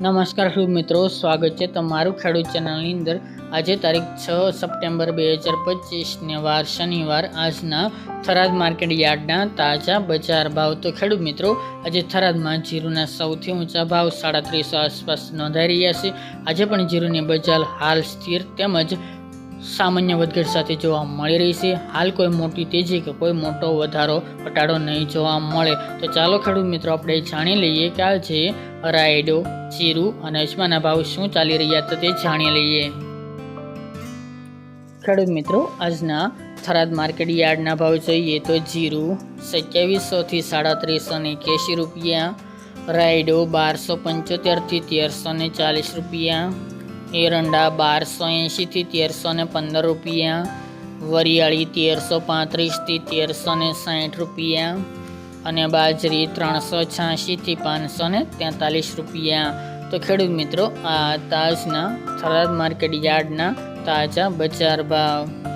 નમસ્કાર ખેડૂત મિત્રો, સ્વાગત છે તમારું ખેડૂત ચેનલની અંદર. આજે તારીખ છ સપ્ટેમ્બર બે હજાર પચીસને વાર શનિવાર. આજના થરાદ માર્કેટ યાર્ડના તાજા બજાર ભાવ. તો ખેડૂત મિત્રો, આજે થરાદમાં જીરુના સૌથી ઊંચા ભાવ સાડત્રીસો આસપાસ નોંધાઈ રહ્યા છે. આજે પણ જીરુની બજાર હાલ સ્થિર તેમજ સામાન્ય વધઘટ સાથે જોવા મળી રહી છે. હાલ કોઈ મોટી તેજી કે કોઈ મોટો વધારો, ઘટાડો નહીં જોવા મળે. તો ચાલો ખેડૂત મિત્રો, આપણે જાણી લઈએ કે છે રાયડો જીરું અને અજમાના ભાવ શું ચાલી રહ્યા હતા તે જાણી લઈએ. ખેડૂત મિત્રો, આજના થરાદ માર્કેટ યાર્ડના ભાવ જોઈએ તો જીરું સત્યાવીસોથી સાડત્રીસો ને એક્યાસી રૂપિયા, રાયડો બારસો પંચોતેરથી તેરસો ને ચાલીસ રૂપિયા એરંડા બારસો એંશીથી તેરસો ને પંદર રૂપિયા, વરિયાળી તેરસો પાંત્રીસથી તેરસો ને સાઠ રૂપિયા અને બાજરી ત્રણસો છ્યાસીથી પાંચસો ને તેતાલીસ રૂપિયા. તો ખેડૂત મિત્રો, આ તાજના થરાદ માર્કેટ યાર્ડના તાજા બજાર ભાવ.